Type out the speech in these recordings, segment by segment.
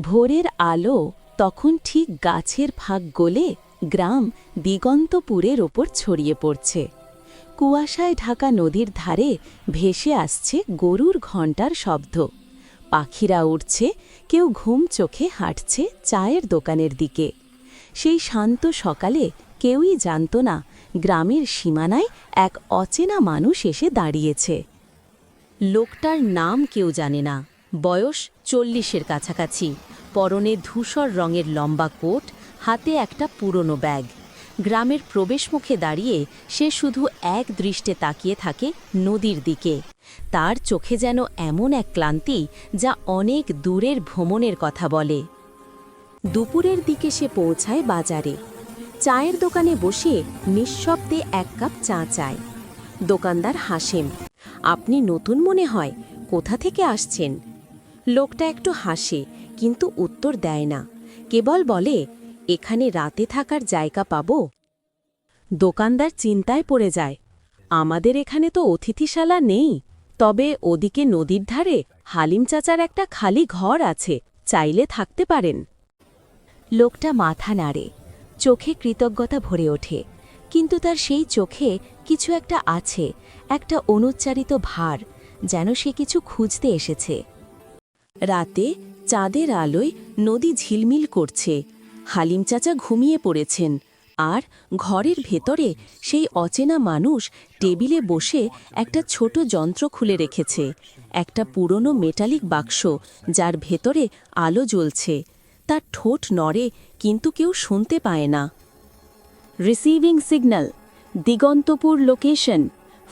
ভোরের আলো তখন ঠিক গাছের ফাঁক গলে গ্রাম দিগন্তপুরের ওপর ছড়িয়ে পড়ছে। কুয়াশায় ঢাকা নদীর ধারে ভেসে আসছে গরুর ঘণ্টার শব্দ। পাখিরা উঠছে কেউ ঘুম চোখে হাঁটছে চায়ের দোকানের দিকে। সেই শান্ত সকালে কেউই জানত না গ্রামের সীমানায় এক অচেনা মানুষ এসে দাঁড়িয়েছে। লোকটার নাম কেউ জানে না। বয়স চল্লিশের কাছাকাছি। পরনে ধূসর রঙের লম্বা কোট, হাতে একটা পুরনো ব্যাগ। গ্রামের প্রবেশমুখে দাঁড়িয়ে সে শুধু এক দৃষ্টে তাকিয়ে থাকে নদীর দিকে। তার চোখে যেন এমন এক ক্লান্তি যা অনেক দূরের ভ্রমণের কথা বলে। দুপুরের দিকে সে পৌঁছায় বাজারে। চায়ের দোকানে বসে নিঃশব্দে এক কাপ চা চায়। দোকানদার হাসেন, আপনি নতুন মনে হয়, কোথা থেকে আসছেন? লোকটা একটু হাসে, কিন্তু উত্তর দেয় না। কেবল বলে, এখানে রাতে থাকার জায়গা পাব? দোকানদার চিন্তায় পড়ে যায়। আমাদের এখানে তো অতিথিশালা নেই। তবে ওদিকে নদীর ধারে হালিম চাচার একটা খালি ঘর আছে, চাইলে থাকতে পারেন। লোকটা মাথা নাড়ে। চোখে কৃতজ্ঞতা ভরে ওঠে। কিন্তু তার সেই চোখে কিছু একটা আছে, একটা অনুচ্চারিত ভার, যেন সে কিছু খুঁজতে এসেছে। রাতে চাঁদের আলোয় নদী ঝিলমিল করছে। হালিম চাচা ঘুমিয়ে পড়েছেন। আর ঘরের ভেতরে সেই অচেনা মানুষ টেবিলে বসে একটা ছোট যন্ত্র খুলে রেখেছে। একটা পুরনো মেটালিক বাক্স যার ভেতরে আলো জ্বলছে। তার ঠোঁট নড়ে কিন্তু কেউ শুনতে পায় না। Receiving signal, Digantapur location,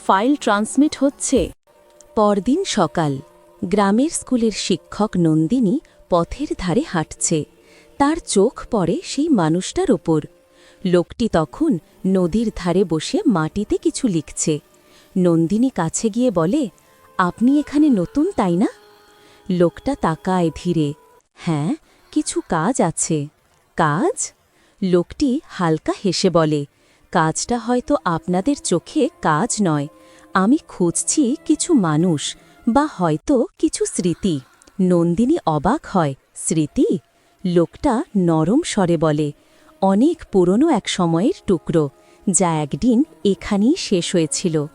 file transmit হচ্ছে। পরদিন সকাল। গ্রামের স্কুলের শিক্ষক নন্দিনী পথের ধারে হাঁটছে। তার চোখ পড়ে সেই মানুষটার ওপর। লোকটি তখন নদীর ধারে বসে মাটিতে কিছু লিখছে। নন্দিনী কাছে গিয়ে বলে, আপনি এখানে নতুন, তাই না? লোকটা তাকায় ধীরে। হ্যাঁ কিছু কাজ আছে। কাজ? লোকটি হালকা হেসে বলে, কাজটা হয়তো আপনাদের চোখে কাজ নয়। আমি খুঁজছি কিছু মানুষ। বা হয়তো কিছু স্মৃতি। নন্দিনী অবাক হয়, স্মৃতি? লোকটা নরম স্বরে বলে, অনেক পুরনো এক সময়ের টুকরো, যা একদিন এখানেই শেষ হয়েছিল।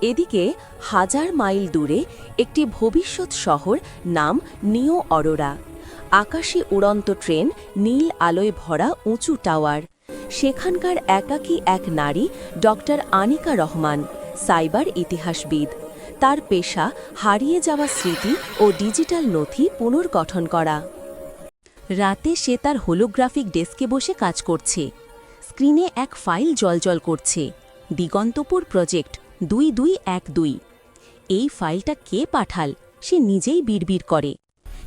এদিকে হাজার মাইল দূরে একটি ভবিষ্যৎ শহর নাম নিও অরোরা। আকাশে উড়ন্ত ট্রেন, নীল আলোয় ভরা উঁচু টাওয়ার। সেখানকার একাকী এক নারী ডক্টর আনিকা রহমান, সাইবার ইতিহাসবিদ। তার পেশা হারিয়ে যাওয়া স্মৃতি ও ডিজিটাল নথি পুনর্গঠন করা। রাতে সে তার হোলোগ্রাফিক ডেস্কে বসে কাজ করছে। স্ক্রিনে এক ফাইল জলজল করছে। দিগন্তপুর প্রজেক্ট দুই দুই এক দুই। এই ফাইলটা কে পাঠাল, সে নিজেই বিড়বিড় করে।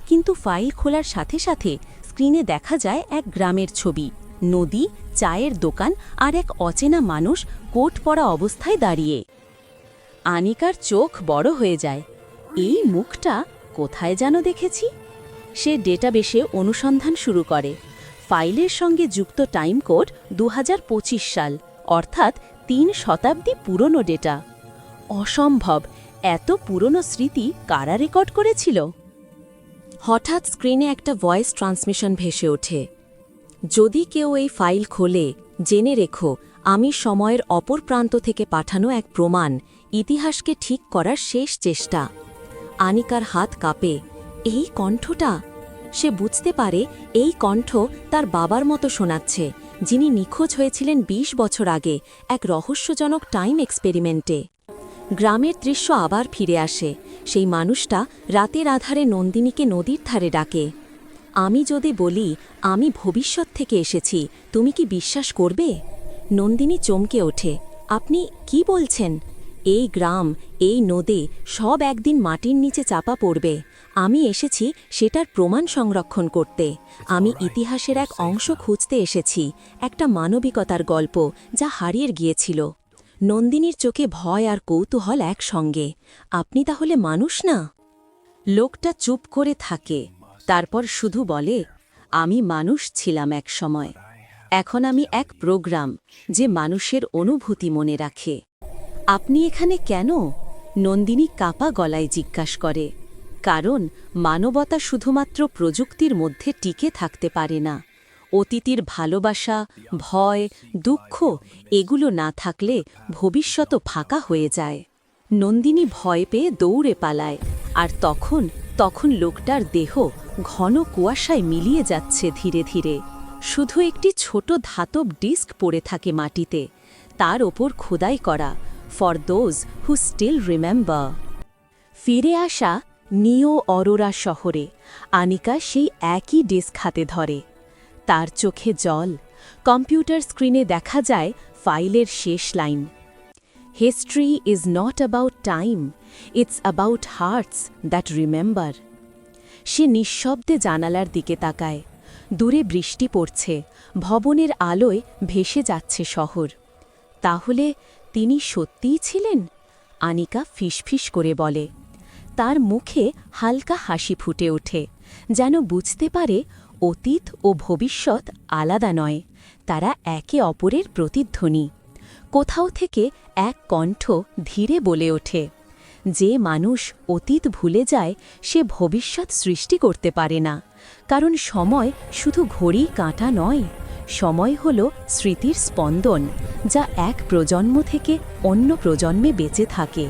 কিন্তু ফাইল খোলার সাথে সাথে স্ক্রিনে দেখা যায় এক গ্রামের ছবি, নদী, চায়ের দোকান আর এক অচেনা মানুষ কোট পরা অবস্থায় দাঁড়িয়ে। আনিকার চোখ বড় হয়ে যায়। এই মুখটা কোথায় যেন দেখেছি? সে ডেটাবেসে অনুসন্ধান শুরু করে। ফাইলের সঙ্গে যুক্ত টাইম কোড দু হাজার পঁচিশ সাল, অর্থাৎ তিন শতাব্দী পুরনো ডেটা। অসম্ভব, এত পুরনো স্মৃতি কারা রেকর্ড করেছিল? হঠাৎ স্ক্রিনে একটা ভয়েস ট্রান্সমিশন ভেসে ওঠে। যদি কেউ এই ফাইল খোলে, জেনে রেখো, আমি সময়ের অপর প্রান্ত থেকে পাঠানো এক প্রমাণ ইতিহাসকে ঠিক করার শেষ চেষ্টা। আনিকার হাত কাঁপে। এই কণ্ঠটা? সে বুঝতে পারে এই কণ্ঠ তার বাবার মতো শোনাচ্ছে, যিনি নিখোঁজ হয়েছিলেন ২০ বছর আগে এক রহস্যজনক টাইম এক্সপেরিমেন্টে। গ্রামের দৃশ্য আবার ফিরে আসে। সেই মানুষটা রাতের আধারে নন্দিনীকে নদীর ধারে ডাকে। আমি যদি বলি, আমি ভবিষ্যৎ থেকে এসেছি, তুমি কি বিশ্বাস করবে? নন্দিনী চমকে ওঠে। আপনি কি বলছেন? এই গ্রাম এই নদে সব একদিন মাটির নিচে চাপা পড়বে। আমি এসেছি সেটার প্রমাণ সংরক্ষণ করতে। আমি ইতিহাসের এক অংশ খুঁজতে এসেছি একটা মানবিকতার গল্প যা হারিয়ে গিয়েছিল। নন্দিনীর চোখে ভয় আর কৌতূহল একসঙ্গে। আপনি তাহলে মানুষ না? লোকটা চুপ করে থাকে তারপর শুধু বলে আমি মানুষ ছিলাম এক সময়। এখন আমি এক প্রোগ্রাম যে মানুষের অনুভূতি মনে রাখে। আপনি এখানে কেন? নন্দিনী কাপা গলায় জিজ্ঞাস করে। কারণ মানবতা শুধুমাত্র প্রযুক্তির মধ্যে টিকে থাকতে পারে না। অতীতের ভালোবাসা, ভয়, দুঃখ, এগুলো না থাকলে ভবিষ্যৎ ফাঁকা হয়ে যায়। নন্দিনী ভয় পেয়ে দৌড়ে পালায়, আর তখন তখন লোকটার দেহ ঘন কুয়াশায় মিলিয়ে যাচ্ছে ধীরে ধীরে। শুধু একটি ছোট ধাতব ডিস্ক পড়ে থাকে মাটিতে, তার ওপর খোদাই করা for those who still remember ফিরে আসা নিও অরোরা শহরে, আনিকা সেই একই ডেস্ক হাতে ধরে। তার চোখে জল, কম্পিউটার স্ক্রিনে দেখা যায় ফাইলের শেষ line. History is not about time it's about hearts that remember সে নিঃশব্দে জানালার দিকে তাকায়, দূরে বৃষ্টি পড়ছে, ভবনের আলোয় ভেসে যাচ্ছে শহর। তাহলে তিনি সত্যিই ছিলেন? আনিকা ফিসফিস করে বলে। তার মুখে হালকা হাসি ফুটে ওঠে, যেন বুঝতে পারে অতীত ও ভবিষ্যৎ আলাদা নয়, তারা একে অপরের প্রতিধ্বনি। কোথাও থেকে এক কণ্ঠ ধীরে বলে ওঠে, যে মানুষ অতীত ভুলে যায়, সে ভবিষ্যৎ সৃষ্টি করতে পারে না, কারণ সময় শুধু ঘড়ি কাঁটা নয়। সময় হল স্মৃতির স্পন্দন যা এক প্রজন্ম থেকে অন্য প্রজন্মে বেঁচে থাকে।